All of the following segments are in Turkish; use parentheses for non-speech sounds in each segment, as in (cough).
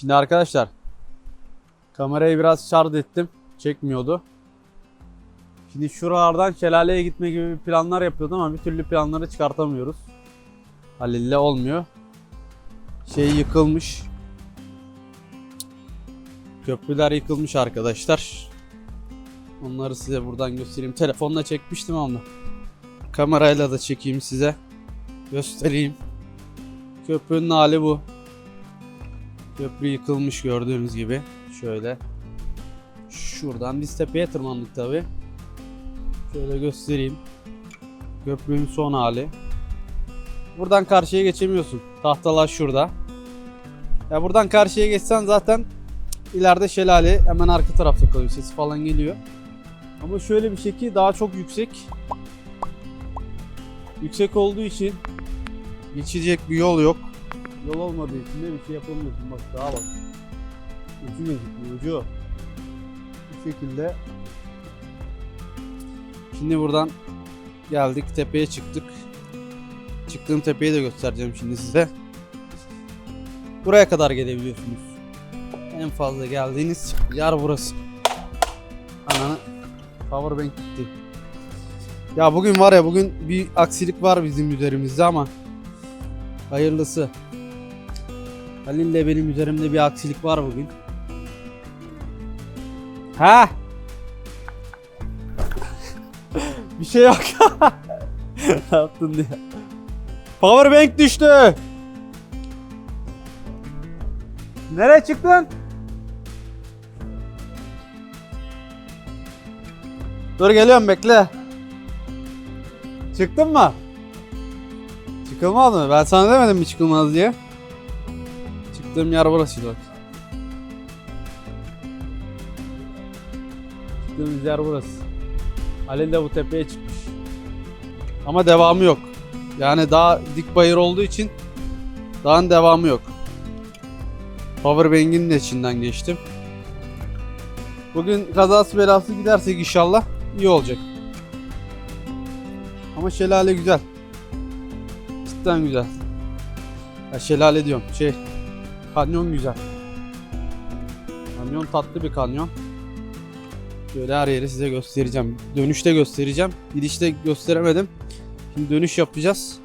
Şimdi arkadaşlar kamerayı biraz şarj ettim. Çekmiyordu. Şimdi şuralardan şelaleye gitme gibi planlar yapıyordum ama bir türlü planları çıkartamıyoruz. Halil'le olmuyor. Şey yıkılmış. Köprüler yıkılmış arkadaşlar. Onları size buradan göstereyim. Telefonla çekmiştim ama. Kamerayla da çekeyim size. Göstereyim. Köprünün hali bu. Köprü yıkılmış gördüğünüz gibi. Şöyle. Şuradan biz tepeye tırmandık tabi. Şöyle göstereyim. Köprünün son hali. Buradan karşıya geçemiyorsun. Tahtalar şurada. Ya buradan karşıya geçsen zaten ileride şelale hemen arka tarafta kalıyor. Sesi falan geliyor. Ama şöyle bir şey daha çok yüksek. Yüksek olduğu için geçecek bir yol yok. Yol olmadığı için de bir şey yapamıyorsun. Bak daha bak. Ucu gözüküyor ucu. Bu şekilde. Şimdi buradan geldik tepeye çıktık. Çıktığım tepeyi de göstereceğim şimdi size. Buraya kadar gelebiliyorsunuz. En fazla geldiğiniz yer burası. Ananı powerbank gitti. Ya bugün var ya bugün bir aksilik var bizim üzerimizde ama hayırlısı. Halil'le benim üzerimde bir aksilik var bugün. Ha? (laughs) bir şey yok. (laughs) ne yaptın diye. Powerbank düştü. Nereye çıktın? Dur geliyorum bekle. Çıktın mı? Çıkılmaz mı? Ben sana demedim mi çıkılmaz diye. Çıktığım yer burasıydı bak. Çıktığımız yer burası. Halil de bu tepeye çıkmış. Ama devamı yok. Yani daha dik bayır olduğu için dağın devamı yok. Powerbank'in de içinden geçtim. Bugün kazası belası gidersek inşallah iyi olacak. Ama şelale güzel. Cidden güzel. Ya şelale diyorum. Şey, kanyon güzel. Kanyon tatlı bir kanyon. Şöyle her yeri size göstereceğim. Dönüşte göstereceğim. Gidişte gösteremedim. Şimdi dönüş yapacağız.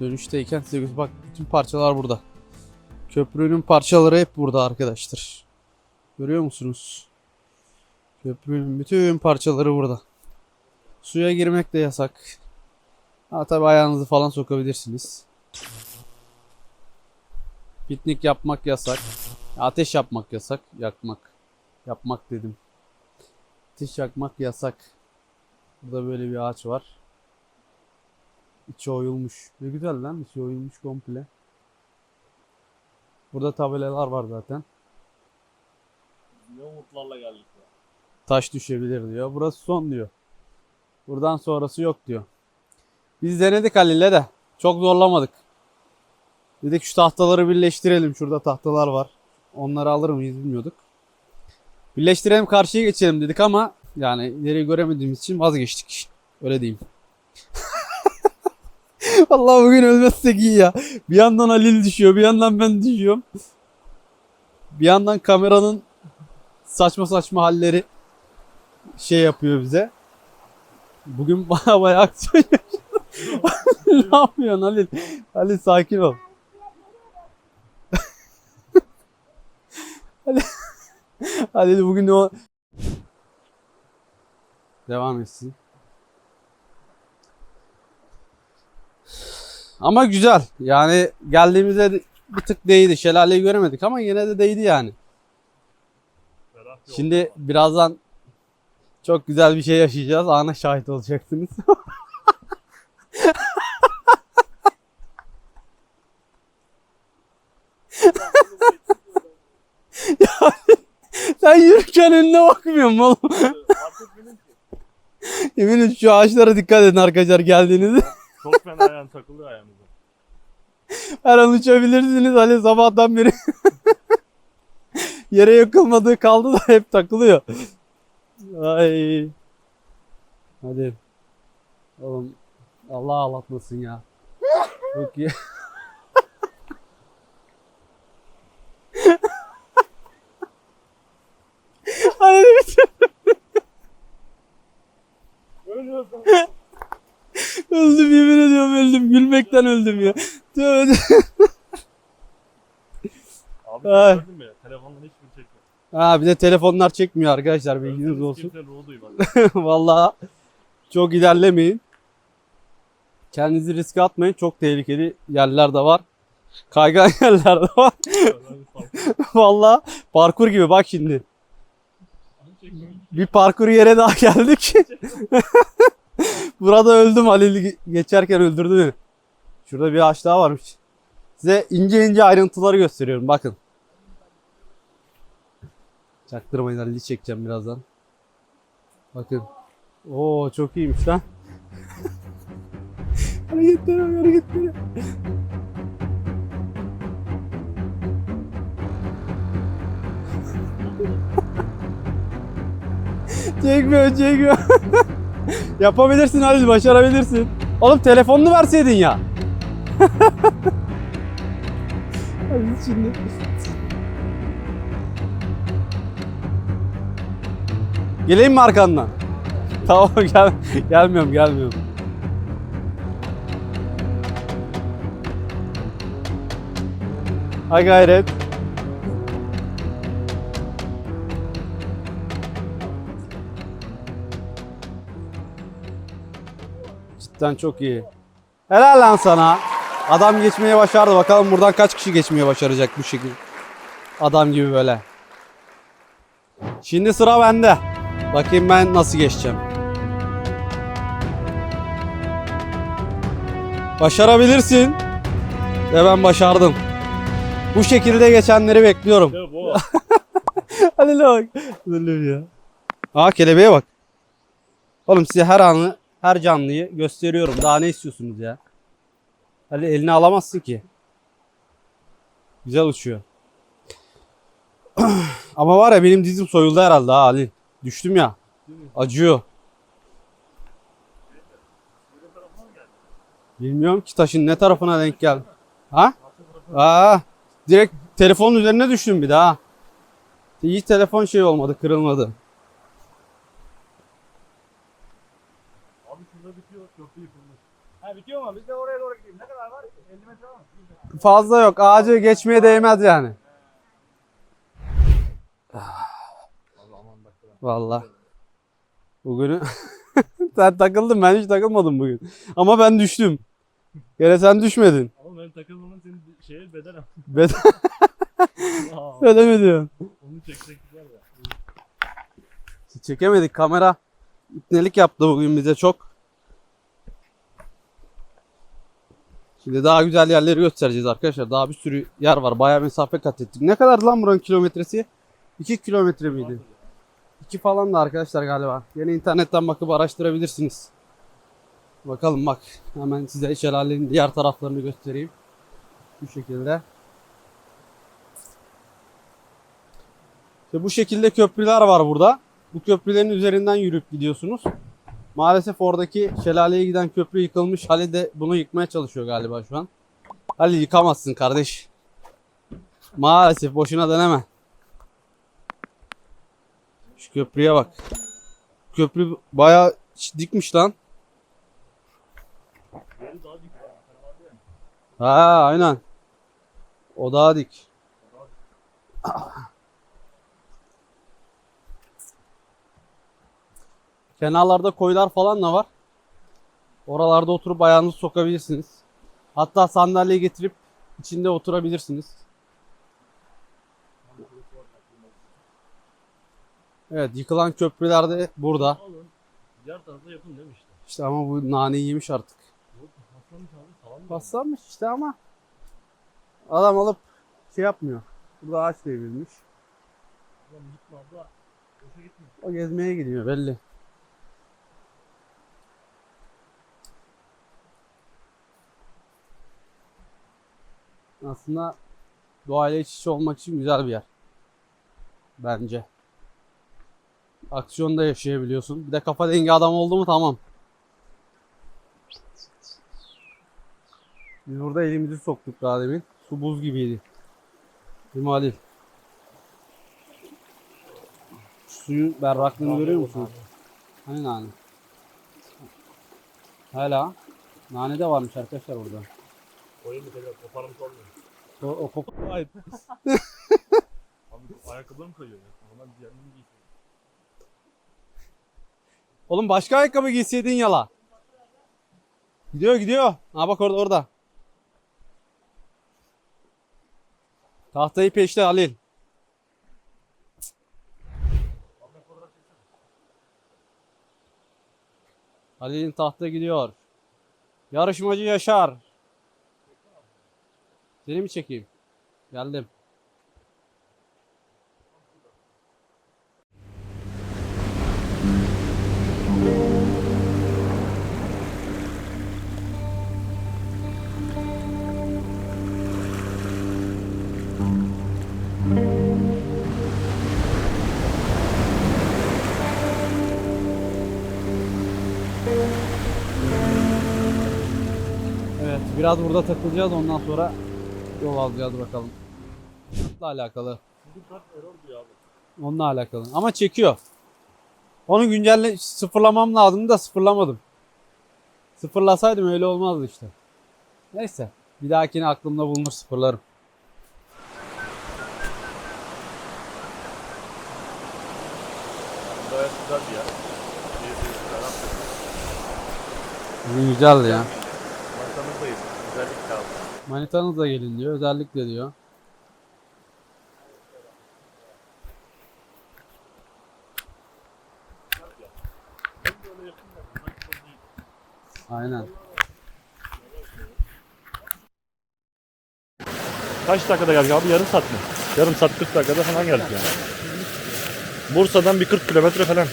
Dönüşteyken size gö- bak bütün parçalar burada. Köprünün parçaları hep burada arkadaşlar. Görüyor musunuz? Köprünün bütün parçaları burada. Suya girmek de yasak. Ha tabi ayağınızı falan sokabilirsiniz. Piknik yapmak yasak. Ateş yapmak yasak. Yakmak. Yapmak dedim. Ateş yakmak yasak. Burada böyle bir ağaç var. İçi oyulmuş. Ne güzel lan içi oyulmuş komple. Burada tabelalar var zaten. Ne umutlarla geldik ya. Taş düşebilir diyor. Burası son diyor. Buradan sonrası yok diyor. Biz denedik Halil'le de. Çok zorlamadık. Dedik şu tahtaları birleştirelim. Şurada tahtalar var. Onları alır mıyız bilmiyorduk. Birleştirelim karşıya geçelim dedik ama yani ileri göremediğimiz için vazgeçtik. Öyle diyeyim. (laughs) Vallahi bugün ölmezsek iyi ya. Bir yandan Halil düşüyor, bir yandan ben düşüyorum. Bir yandan kameranın saçma saçma halleri şey yapıyor bize. Bugün (laughs) baya baya aksiyon (laughs) ne yapıyorsun Halil? Halil sakin ol. Halil, Halil bugün o... Devam etsin. Ama güzel. Yani geldiğimizde bir tık değdi. Şelaleyi göremedik ama yine de değdi yani. Şimdi birazdan çok güzel bir şey yaşayacağız. Ana şahit olacaksınız. (laughs) ya, sen yürürken önüne bakmıyor musun oğlum? (laughs) Eminim şu ağaçlara dikkat edin arkadaşlar geldiğinizde. (laughs) Çok fena ayağım takılıyor ayağımıza. Her an uçabilirsiniz. Ali sabahtan beri (laughs) yere yakılmadığı kaldı da hep takılıyor. Ay. Hadi. Oğlum Allah ağlatmasın ya. Çok iyi. Öldüm yemin ediyorum öldüm. Gülmekten öldüm ya. Tövbe. Abi Ay. gördün mü? Telefondan hiçbir çekmiyor. Ha bir de telefonlar çekmiyor arkadaşlar bilginiz olsun. Kimse ruhu duymaz. Vallahi çok ilerlemeyin. Kendinizi riske atmayın. Çok tehlikeli yerler de var. Kaygan (laughs) yerler de var. Vallahi parkur gibi bak şimdi. Bir parkur yere daha geldik. (laughs) Burada öldüm Halil geçerken öldürdü. Şurada bir ağaç daha varmış. Size ince ince ayrıntıları gösteriyorum bakın. Çaktırmayın Halil'i çekeceğim birazdan. Bakın. Oo çok iyiymiş lan. (laughs) hareketleri hareketleri. (laughs) çekmiyor çekmiyor. (laughs) (laughs) Yapabilirsin Halil başarabilirsin. Oğlum telefonunu verseydin ya. (laughs) Halil şimdi. Geleyim mi arkandan? (laughs) Tamam gel gelmiyorum gelmiyorum. Ha gayret. Cidden çok iyi. Helal lan sana. Adam geçmeye başardı. Bakalım buradan kaç kişi geçmeye başaracak bu şekilde. Adam gibi böyle. Şimdi sıra bende. Bakayım ben nasıl geçeceğim. Başarabilirsin. Ve ben başardım. Bu şekilde geçenleri bekliyorum. (laughs) Hadi bak. Aa kelebeğe bak. Oğlum size her anı, her canlıyı gösteriyorum. Daha ne istiyorsunuz ya? Hadi eline alamazsın ki. Güzel uçuyor. (clears throat) Ama var ya benim dizim soyuldu herhalde ha Ali. Düştüm ya. Acıyor. Bilmiyorum ki taşın ne tarafına denk geldi. Ha? Aa, direkt telefonun üzerine düştüm bir daha. İyi telefon şey olmadı, kırılmadı. Abi şurada bitiyor. Köprü yıkılmış. Ha bitiyor mu? Biz de oraya doğru gidelim. Ne kadar var? 50 metre var mı? Fazla yok. Ağacı geçmeye değmez yani. Vallahi. Bugünü (laughs) sen takıldın ben hiç takılmadım bugün. Ama ben düştüm. Gene sen düşmedin. Ama benim takılmamın senin şeye bedel. (laughs) Ben Aa, öyle mi diyorsun? Onu çeksek güzel ya. Çekemedik kamera. İpnelik yaptı bugün bize çok. Şimdi daha güzel yerleri göstereceğiz arkadaşlar. Daha bir sürü yer var. Bayağı mesafe kat ettik. Ne kadar lan buranın kilometresi? 2 kilometre miydi? 2 falan da arkadaşlar galiba. Yine internetten bakıp araştırabilirsiniz. Bakalım bak. Hemen size şelalenin diğer taraflarını göstereyim. Bu şekilde. İşte bu şekilde köprüler var burada. Bu köprülerin üzerinden yürüyüp gidiyorsunuz. Maalesef oradaki şelaleye giden köprü yıkılmış. Ali de bunu yıkmaya çalışıyor galiba şu an. Ali yıkamazsın kardeş. Maalesef boşuna deneme. Şu köprüye bak. Köprü bayağı dikmiş lan. Yeri daha dik. ya. Hani vardı ya. Ha aynen. O daha dik. Kenarlarda koylar falan da var. Oralarda oturup ayağınızı sokabilirsiniz. Hatta sandalye getirip içinde oturabilirsiniz. Evet yıkılan köprüler de burada. Diğer değil mi işte? İşte ama bu naneyi yemiş artık. Yok hastamış abi. Salam mı? Paslanmış işte ama adam alıp şey yapmıyor. Burada ağaç devrilmiş. Ulan gitme abla. Boşa gitme. O gezmeye gidiyor belli. Aslında doğayla iç içe olmak için güzel bir yer. Bence. Aksiyonda yaşayabiliyorsun. Bir de kafa dengi adam oldu mu tamam. Biz burada elimizi soktuk daha demin. Su buz gibiydi. Halil? Suyun berraklığını görüyor musunuz? Hani nane? Hala. Nane de varmış arkadaşlar orada. Koyun mu tekrar koparmış olmuyor. O, o kop- Hayır. (laughs) Abi ayakkabılarım kayıyor ya. Normal diğerlerini giysin. Oğlum başka ayakkabı giyseydin yala. Gidiyor gidiyor. Ha bak orada orada. Tahtayı peşte Halil. Halil'in tahta gidiyor. Yarışmacı Yaşar. Seni mi çekeyim? Geldim. Evet biraz burada takılacağız ondan sonra yol alacağız bakalım. Kartla alakalı. Onunla alakalı. Ama çekiyor. Onu güncelle sıfırlamam lazım da sıfırlamadım. Sıfırlasaydım öyle olmazdı işte. Neyse. Bir dahakine aklımda bulunur sıfırlarım. Gayet güzel bir yer. Güzeldi ya. Manitamızdayız. Güzellik lazım. Manitanız da gelin diyor. Özellikle diyor. Aynen. Kaç dakikada geldik abi? Yarım saat mi? Yarım saat 40 dakikada falan geldik yani. Bursa'dan bir 40 kilometre falan.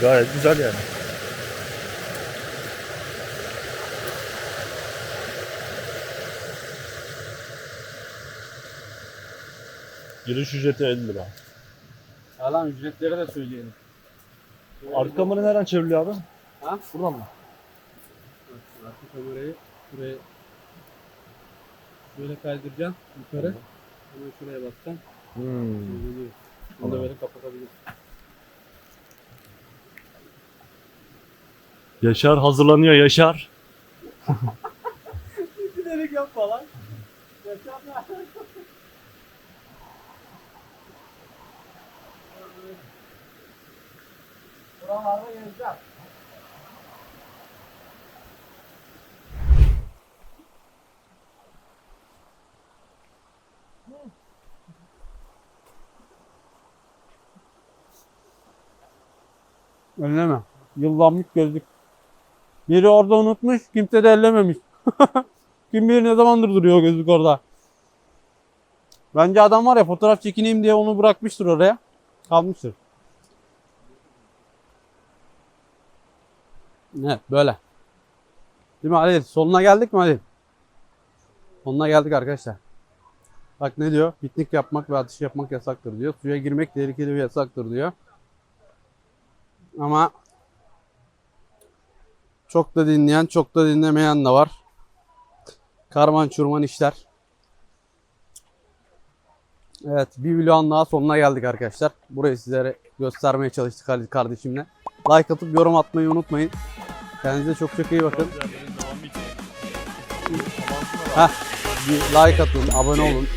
Gayet güzel yani. Giriş ücreti 50 lira. Alan ücretleri de söyleyelim. Arka kamerayı nereden çevriliyor abi? Ha? Buradan mı? Arka kamerayı buraya şöyle kaydıracaksın yukarı. Hemen şuraya basacaksın. Hmm. Geliyor. Bunu da böyle kapatabilirsin. Yaşar hazırlanıyor Yaşar. (laughs) Giderek yapma lan. Buralarda gezeceğim. Elleme. Yıllanmış gözlük. Biri orada unutmuş, kimse de ellememiş. (laughs) Kim bilir ne zamandır duruyor gözlük orada. Bence adam var ya fotoğraf çekineyim diye onu bırakmıştır oraya. Kalmıştır. Evet böyle. Değil mi Halil? Sonuna geldik mi Halil? Sonuna geldik arkadaşlar. Bak ne diyor? Piknik yapmak ve atış yapmak yasaktır diyor. Suya girmek tehlikeli ve yasaktır diyor. Ama çok da dinleyen, çok da dinlemeyen de var. Karman çurman işler. Evet, bir vlogun daha sonuna geldik arkadaşlar. Burayı sizlere göstermeye çalıştık Halil kardeşimle. Like atıp yorum atmayı unutmayın. Kendinize çok çok iyi bakın. Heh, like atın, abone olun.